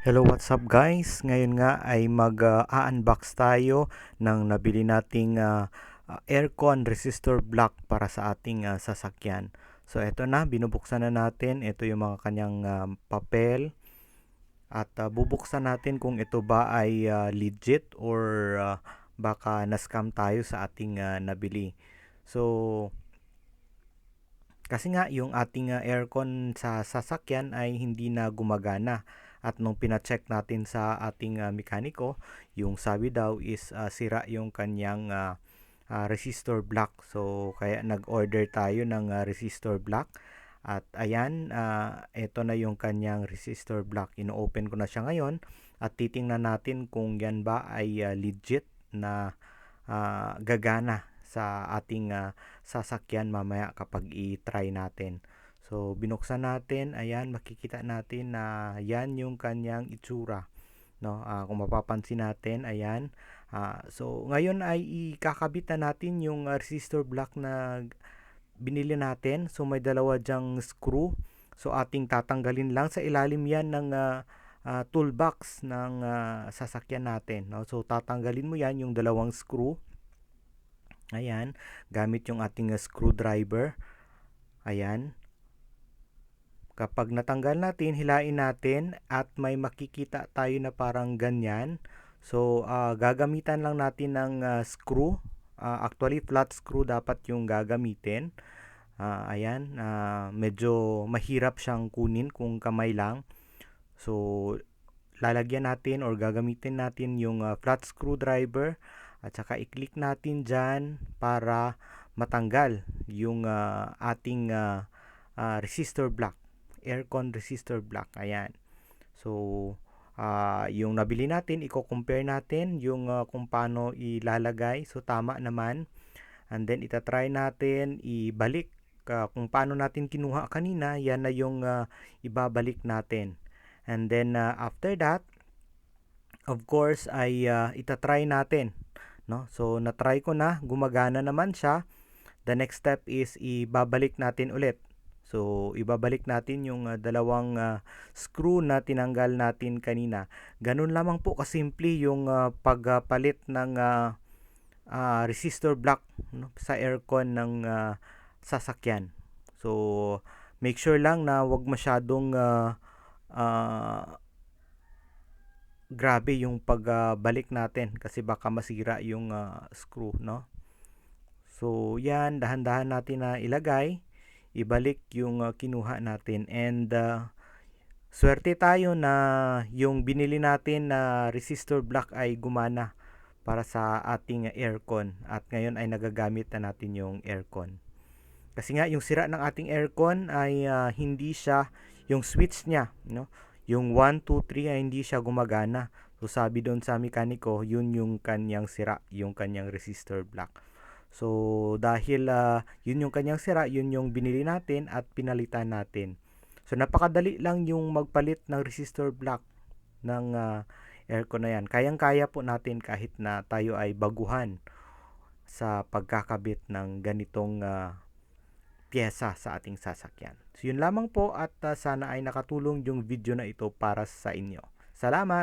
Hello, what's up guys? Ngayon nga ay mag-unbox tayo ng nabili nating ah, aircon resistor block para sa ating ah, sasakyan. So ito na, binubuksan na natin. Ito yung mga kanyang ah, papel. At ah, bubuksan natin kung ito ba ay ah, legit or ah, baka na-scam tayo sa ating ah, nabili. So kasi nga yung ating ah, aircon sa sasakyan ay hindi na gumagana. At nung pina-check natin sa ating ah, mekaniko, yung sabi daw is ah, sira yung kanyang ah, ah, resistor block. So kaya nag-order tayo ng ah, resistor block. At ayan, ah, ito na yung kanyang resistor block. Ino-open ko na siya ngayon at titingnan natin kung yan ba ay ah, legit na ah, gagana sa ating ah, sasakyan mamaya kapag i-try natin. So binuksan natin, ayan makikita natin na yan yung kanyang itsura. No, Ah, kung mapapansin natin, ayan. Ah, so ngayon ay ikakabit na natin yung ah, resistor block na binili natin. So may dalawa diyang screw. So ating tatanggalin lang sa ilalim yan ng ah, ah, toolbox ng ah, sasakyan natin. No? So tatanggalin mo yan yung dalawang screw. Ayan, gamit yung ating ah, screwdriver. Ayan. Kapag natanggal natin, hilain natin at may makikita tayo na parang ganyan. So, ah, gagamitan lang natin ng ah, screw. Ah, actually, flat screw dapat yung gagamitin. Ah, ayan, ah, medyo mahirap siyang kunin kung kamay lang. So, lalagyan natin or gagamitin natin yung ah, flat screwdriver at saka i-click natin dyan para matanggal yung ah, ating ah, ah, resistor block aircon resistor block. Ayan. So, ah, yung nabili natin, i-compare natin yung ah, kung paano ilalagay. So, tama naman. And then, itatry natin ibalik ah, kung paano natin kinuha kanina. Yan na yung ah, ibabalik natin. And then, ah, after that, of course, ay ah, itatry natin. No? So, natry ko na. Gumagana naman siya. The next step is ibabalik natin ulit. So, ibabalik natin yung ah, dalawang ah, screw na tinanggal natin kanina. Ganun lamang po kasimple yung ah, pagpalit ng ah, ah, resistor block no, sa aircon ng ah, sasakyan. So, make sure lang na wag masyadong ah, ah, grabe yung pagbalik natin kasi baka masira yung ah, screw, no? So, yan, dahan-dahan natin na ilagay ibalik yung uh, kinuha natin. And uh, swerte tayo na yung binili natin na resistor block ay gumana para sa ating aircon. At ngayon ay nagagamit na natin yung aircon. Kasi nga yung sira ng ating aircon ay uh, hindi siya yung switch niya no? Yung 1 2 3 ay hindi siya gumagana. So sabi doon sa mekaniko yun yung kanyang sira yung kanyang resistor block So, dahil uh, yun yung kanyang sira, yun yung binili natin at pinalitan natin. So, napakadali lang yung magpalit ng resistor block ng uh, aircon na yan. Kayang-kaya po natin kahit na tayo ay baguhan sa pagkakabit ng ganitong uh, pyesa sa ating sasakyan. So, yun lamang po at uh, sana ay nakatulong yung video na ito para sa inyo. Salamat!